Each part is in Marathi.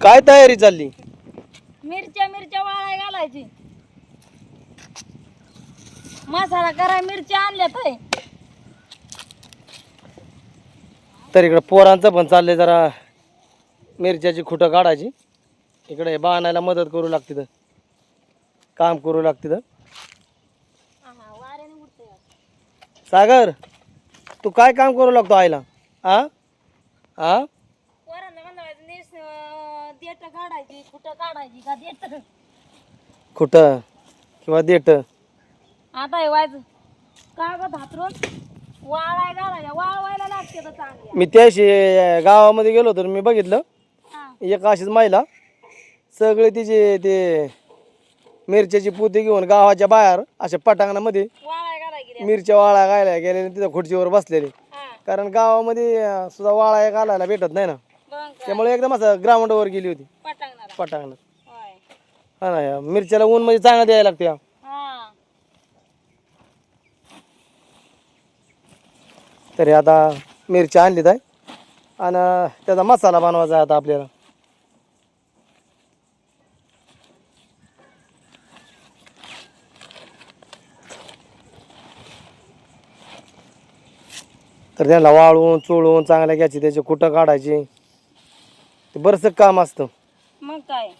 काय तयारी चालली? मिरच्या मिरच्या वाळाय घालायची. मसाला करा मिरच्या आणल्या तर तर इकडं पोरांचं पण चाललंय जरा मिरच्याची खुटं काढायची. इकडे बाणायला मदत करू लागते तर काम करू लागते तर सागर तू काय काम करू लागतो आईला? आ? आ पोरांना म्हणायचं नेस देठ काढायची कुठं काढायची का देठ खुटं किंवा देठ आता हे व्हायचं कागद हातरून वाळाय घालायच्या वाळवायला लागते तर मी त्याशी गावामध्ये गेलो तर मी बघितलं. हा. एक अशीच महिला सगळे तिचे ते मिरच्याची पोती घेऊन गावाच्या बाहेर अशा पटांगणामध्ये वाळाय घालाय गेल्या मिरच्या वाळा गायला गेलेले तिथं खुर्चीवर बसलेले. हा. कारण गावामध्ये अं, सुद्धा वाळा घालायला भेटत नाही ना. मग त्यामुळे एकदम असं ग्राउंडवर गेली होती. पटांगणात होय. हा ना या मिरच्याला ऊन मध्ये चांगलं द्यायला लागते या. हा. तरी आता मिरच्या आणलीत आहे. आणि त्याचा मसाला बनवायचा आहे आता आपल्याला. तर त्यांना वाळवून चोळून चांगल्या घ्यायची त्याचे कुठं काढायची? ते बरंचसं काम असतं. काय?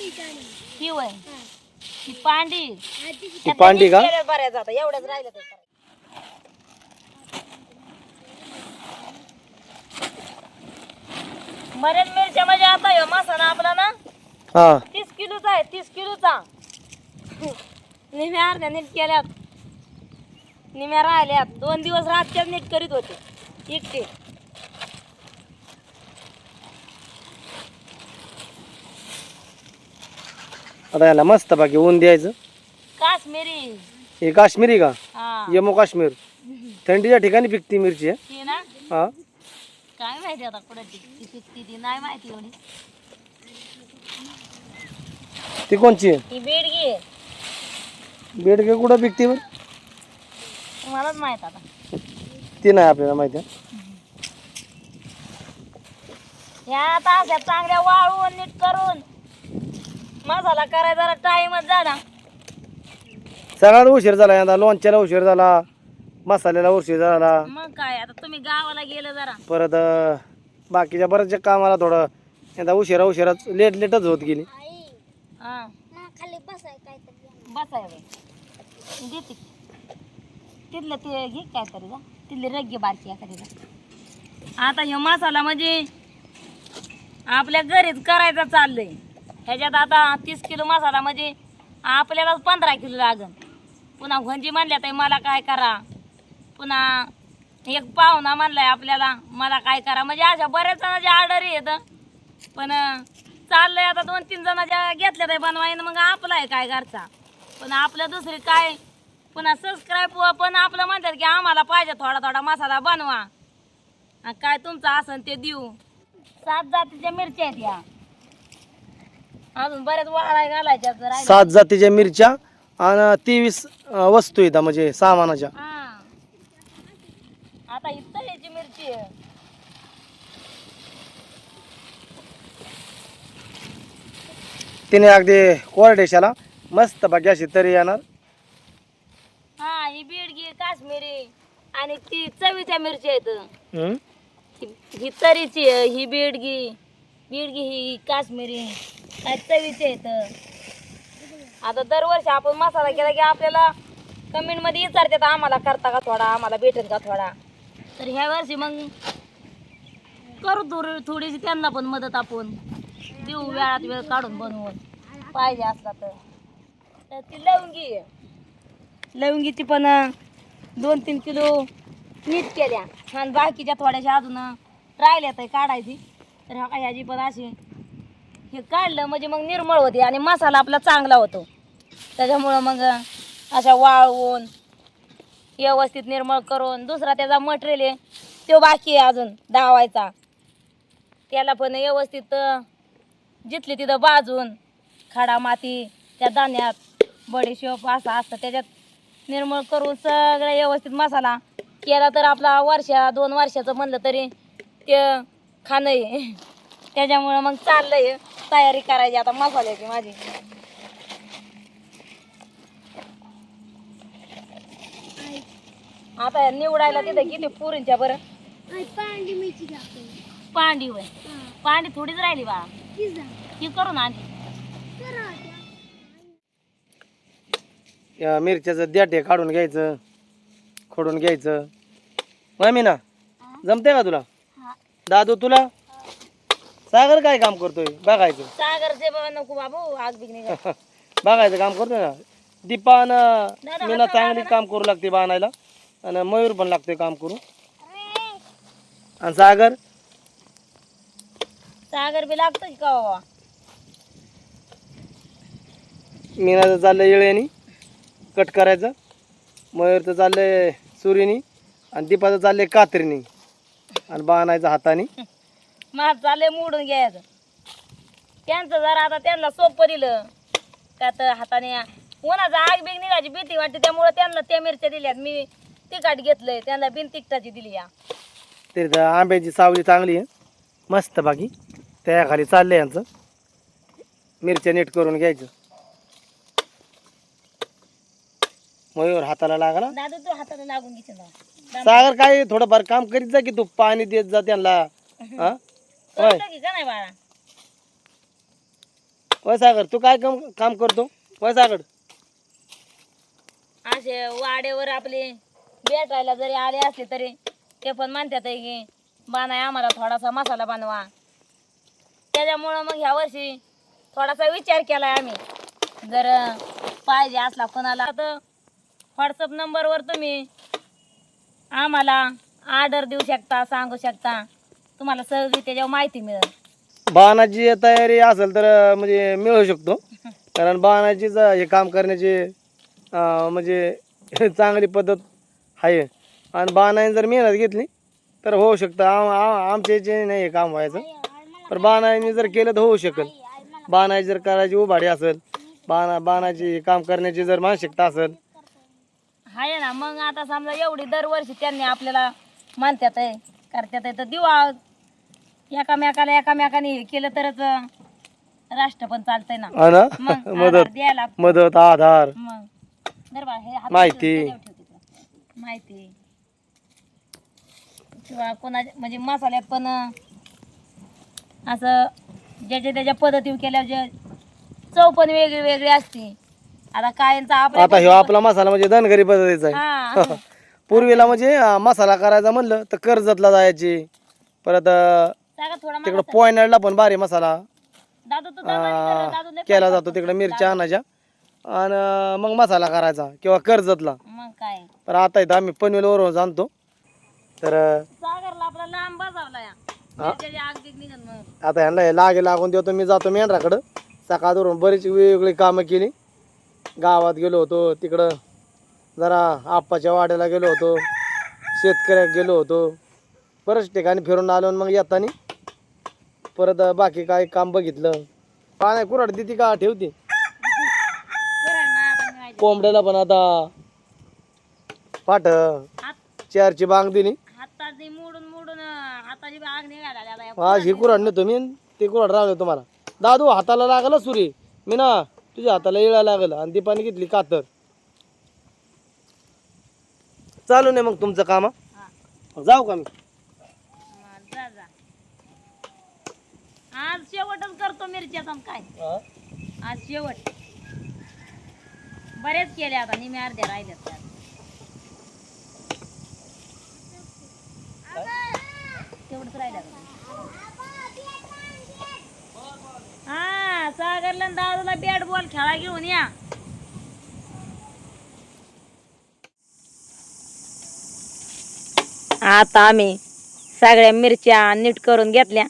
ही वय ही पांडी. ती पांडी का? बऱ्याच आता एवढ्याच राहिलं तर बरेच मिरच्या म्हणजे आता ह्यो मसाला आपला ना हा. किलोचा आहे तीस किलोचा. निम्या अर्ध्या नीट केल्यात. निम्या राहिल्यात. दोन दिवस रातच्याच नीट करीत होते. एकटे. आता याला मस्त बाकी ऊन द्यायचं. काश्मीरी. हे काश्मीरी का? हा. यमो काश्मीर. थंडीच्या ठिकाणी पिकती मिरची आहे. ती ना? हा. काय माहिती आता कुठं ती ती पिकती ती नाही माहिती एवढी. ती कोणची? आहे ही बेडगी आहे. कुठं पिकते बरं? मलाच माहीत आता. ती नाही आपल्याला माहिती. आहे. ह्या आता अशा चांगल्या वाळवून नीट करून. मसाला करायचा जरा टाइमच झाला. सगळ्यात उशीर झाला यंदा लोणच्याला उशीर झाला मसाल्याला उशीर झाला. मग काय आता तुम्ही गावाला गेलं जरा. परत अं, बाकीच्या बऱ्याचशा कामाला थोडं यंदा उशिरा उशिराच लेट लेटच होत गेली. हा. खाली बसाय काय बसाय बाई. देते. तिथलं ते घे काय तरी जा. तिथली रग्गे बारकी एखादी जा. आता ह्यो मसाला म्हणजे आपल्या घरीच करायचा चाललंय. ह्याच्यात आता तीस किलो मसाला म्हणजे आपल्याला पंधरा किलो लागन. पुन्हा घंजी म्हणल्या तर मला काय करा? पुन्हा एक पाहुणा म्हणलाय आपल्याला मला काय करा? म्हणजे अशा बऱ्याच जणांची ऑर्डर येतं. पण चाललंय आता दोन तीन जणांच्या घेतल्या ते बनवायला मग आपला आहे काय घरचा? पण आपलं दुसरी काय? पुन्हा सबस्क्राईब पण आपलं म्हणतात की आम्हाला पाहिजे थोडा थोडा मसाला बनवा. आणि काय तुमचं असन ते देऊ. सात जातीच्या मिरच्या आहेत या. अजून बऱ्याच वाळाय घालायच्या जर. सात जातीच्या मिरच्या आणि तेवीस वस्तू येतात म्हणजे सामानाच्या. हा. आता ही तळीची मिरची आहे. तिने अगदी कोरडेशाला मस्त बाकी अशी तरी येणार. हा ही बीडगी काश्मीरी आणि ती चवीच्या मिरची आहेत. हम्म? ही- ही तरीची आहे, ही बीडगी बीडगी ही काश्मीरी काय चवीचे आहेत. आता दरवर्षी आपण मसाला केला की आपल्याला कमेंटमध्ये विचारतात आम्हाला करता का थोडा? आम्हाला भेटेल का थोडा? तर ह्या वर्षी मग करू थोडी थोडीशी त्यांना पण मदत आपण. देऊ वेळात वेळ काढून बनवून. पाहिजे असला तर. तर ती लवंगी आहे. लवंगीची पण दोन तीन किलो नीट केल्या. आणि बाकीच्या थोड्याशा अजून राहिल्या तर काढायची. तर ह्या ह्याची पण अशी हे काढलं म्हणजे मग निर्मळ होते आणि मसाला आपला चांगला होतो. त्याच्यामुळं मग अशा वाळवून व्यवस्थित निर्मळ करून दुसरा त्याचा मटेरियल आहे तो बाकी आहे अजून धावायचा त्याला पण व्यवस्थित जिथली तिथं बाजून खडा माती त्या धान्यात बडीशोप असं असतं. त्याच्यात निर्मळ करून सगळं व्यवस्थित मसाला केला तर आपला वर्षा दोन वर्षाचं म्हणलं तरी ते खाणं आहे त्याच्यामुळं मग चाललंय तयारी करायची. आता मसाल्याची माझी. आता निवडायला तिथे किती पुरींच्या बरं? पांडी होय. पांडी थोडीच राहिली बा. ती करून या मिरच्याचं द्याटे काढून घ्यायचं खोडून घ्यायचं. मामी ना जमते का तुला? दादू तुला? सागर काय काम करतोय? बघायचं. सागरचे बाबा नको बाबू आग बिग निघा बघायचं काम करतोय ना. दीपान दादा, मीना चांगली काम करू लागते बाणायला. आणि मयूर पण लागतोय काम करू. आणि सागर? सागर बी लागतो की का बाबा? मीनाचं चाललंय येळेनी कट करायचं. मयूरचं चाललंय सुरीनी. आणि दीपाचं चाललंय कात्रीनी. आणि बाणायचं हाताने. माझ चाललंय मोडून घ्यायचं. त्यांचं जरा आता त्यांना सोपं दिलं का तर हाताने उन्हाचा आग बिग निघायची भीती वाटते. त्यामुळे त्यांना त्या मिरच्या दिल्यात. मी तिखट घेतलंय. त्यांना बिन तिखटाची दिली या. तरी तर आंब्याची सावली चांगली आहे. मस्त बाकी. त्याखाली चाललंय यांचं. मिरच्या नीट करून घ्यायचं. मयूर हाताला लागला. दादू तू हाताला लागून घेते ना सागर काय थोडंफार काम करीत जा की तू पाणी देत जा त्यांना. हा? होय. करतो की का नाही बाळा? होय सागर तू काय काम काम करतो? होय सागर. असे वाड्यावर आपले भेटायला जरी आले असले तरी ते पण म्हणतात आहे की बानाय आम्हाला थोडासा मसाला बनवा. त्याच्यामुळं मग ह्या वर्षी थोडासा विचार केलाय आम्ही. जर पाहिजे असला कोणाला तर व्हॉट्सअप नंबरवर तुम्ही आम्हाला ऑर्डर देऊ शकता सांगू शकता. तुम्हाला सगळी त्याच्यावर माहिती मिळेल. बाणाची तयारी असेल तर म्हणजे मिळू शकतो. कारण बाणाचीच हे काम करण्याची अं, म्हणजे चांगली पद्धत आहे. आणि बाणाने जर मेहनत घेतली तर होऊ शकतं. आम आम- आमच्या याचे नाही हे काम व्हायचं. पण बाणाने जर केलं तर होऊ शकेल. बाणाची जर करायची उभाडी असेल बाणा बाणाची काम करण्याची जर मानसिकता असेल. आहे ना मग आता समजा एवढी दरवर्षी त्यांनी आपल्याला मानतात आहे करतात आहे तर देऊ आ- एकामेकाला एकामेकाने हे केलं तरच अं, राष्ट्र पण चालतंय ना. हा ना? मग आधार मदत द्यायला. मदत आधार. मग. दरबार हे माहिती. ठेव, त्याच्यावर ठेव तिकडं. माहिती. किंवा कोणा म्हणजे मसाल्यात पण अं, असं ज्याच्या त्याच्या पद्धती केल्यावर जे चव पण वेगळी वेगळी असते. आता कायंचा आता ह्यो आपला मसाला म्हणजे धनगरी पद्धतीचा आहे. हा. पूर्वीला म्हणजे अं, मसाला करायचा म्हणलं तर कर्जतला जायची. परत अं, सांगा थोडा मला तिकडं पोयनाडला पण भारी मसाला दादू तू दरबारी कर, दादू लय केला जातो तिकडे मिरच्या आणायच्या आणि मग मसाला करायचा किंवा कर्जतला. मग काय? तर आता इथं आम्ही पनवेलवरून जाणतो तर अं, सागरला आपला लांब बजावला या. आता ह्यांना हे लागे लागून देतो मी जातो मेंढराकडं. सकाळ धरून बरीच वेगवेगळी कामं केली. गावात गेलो होतो तिकडं जरा आप्पाच्या वाड्याला गेलो होतो शेतकऱ्यात गेलो होतो. बऱ्याच ठिकाणी फिरून आलो मग येताना परत बाकी काय काम बघितलं. पाण्या कुराड देते का ठेवते? कोंबड्याला पण आता पाठ चारची बांग दिली. मोडून ही कुराड नेतो मी ते कुराड राहिलं तुम्हाला. दादू हाताला लागलं सुरी. मी ना तुझ्या हाताला येळा लागलं आणि दीपाने घेतली कातर. चालू नाही मग तुमचं काम? जाऊ का मी? आज शेवटच करतो मिरच्याचा काय? आज शेवट. बरेच केले आता निम्मे अर्ध्या राहिल्यात त्यात. तेवढंच राहिलं आता. हा दादूला बॅट बॉल खेळा घेऊन या. आता आम्ही सगळ्या मिरच्या नीट करून घेतल्या.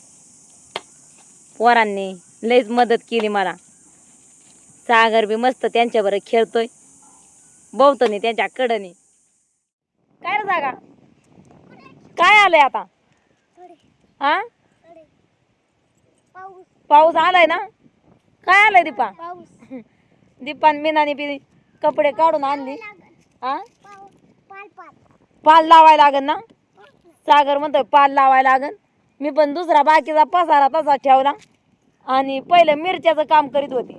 पोरांनी लईच मदत केली मला. सागर बी मस्त त्यांच्याबरोबर खेळतोय. बहुतनी त्यांच्या कडनी. काय रे जागा काय आलंय आता? हा पाऊस आलाय ना? काय आलंय दीपा? दीपान मीनाने बी कपडे काढून आणली. हा पाल लावायला लागन ना? सागर म्हणतोय पाल लावायला लागन मी पण दुसरा बाकीचा पसारा तसा ठेवला. आणि पहिलं मिरच्याचं काम करीत होती.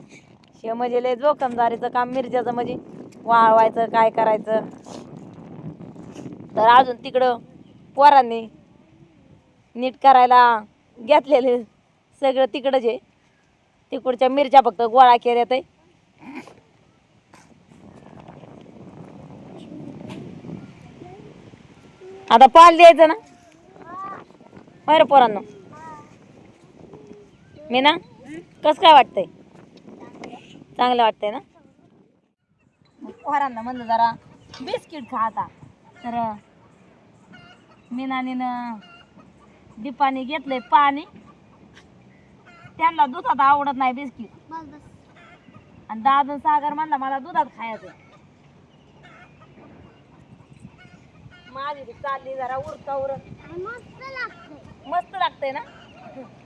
शे म्हणजे लय जोखमदारीचं काम मिरच्याचं म्हणजे वाळवायचं काय करायचं. तर अजून तिकडं पोरांनी नीट करायला घेतलेले सगळं तिकडंच आहे तिकडच्या मिरच्या फक्त गोळा केल्यात आता पाल द्यायचं ना? बरं पोरांनो. मी ना कसं काय वाटतंय? चांगलं वाटतंय ना? पोरांना म्हणलं जरा बिस्किट खा आता. तर मीनानीनं दीपाने घेतलंय पाणी. त्यांना दुधात आवडत नाही बिस्किट. आणि दादू सागर म्हणला मला दुधात खायचं माझी ती चालली जरा उरका उरत मस्त लागतंय. ना?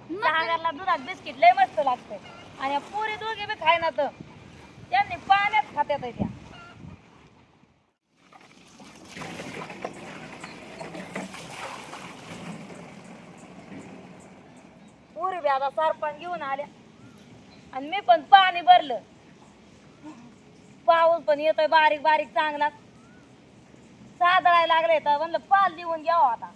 सागरला दुधात बिस्किट लय मस्त लागतंय. आणि या पोरी दोघे बी खायना तर त्यांनी पाण्यात खात्यात त्या. पोरी बी आता सरपण घेऊन आल्या. आणि मी पण पाणी भरलं. पाऊस पण येतोय बारीक बारीक चांगला. सादळायला लागले तर म्हणलं पाल लिहून घ्यावं आता.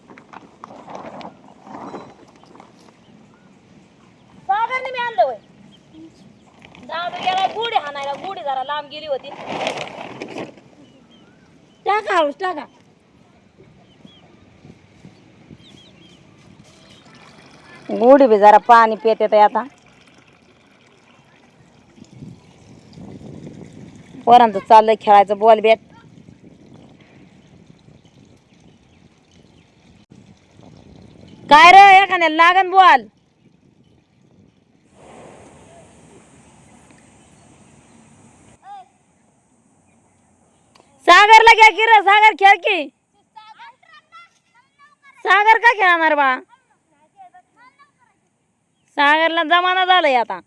सागरने मी आणलं वय. दादू गेला गुढी हाणायला गुढी जरा लांब गेली होती. टाका हळूच टाका. गुढी बी जरा पाणी पेत येत आता. पोरांचं चाललंय खेळायचं बॉल बॅट काय रे एखाद्या लागन बॉल सागरला घ्या की रे सागर खेळ की. सागर का खेळणार बा? सागरला जमाना झालाय आता.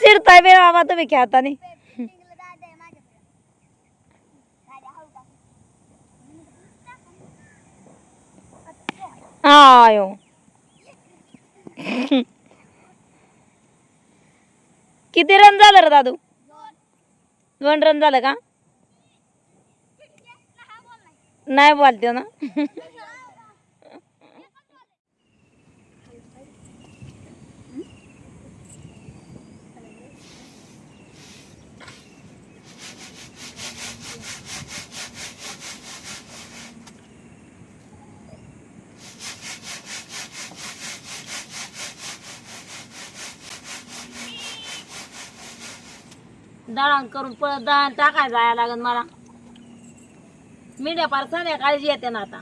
चिरताय बे बाबा तुम्ही खेळतानी आयो. किती रन झालं रे दादू? दोन रन झालं का? नाही बोलते ना. दळण करून पळत दळण टाकायला जायला लागेल मला. मेंढ्या पार संध्याकाळी येते ना आता.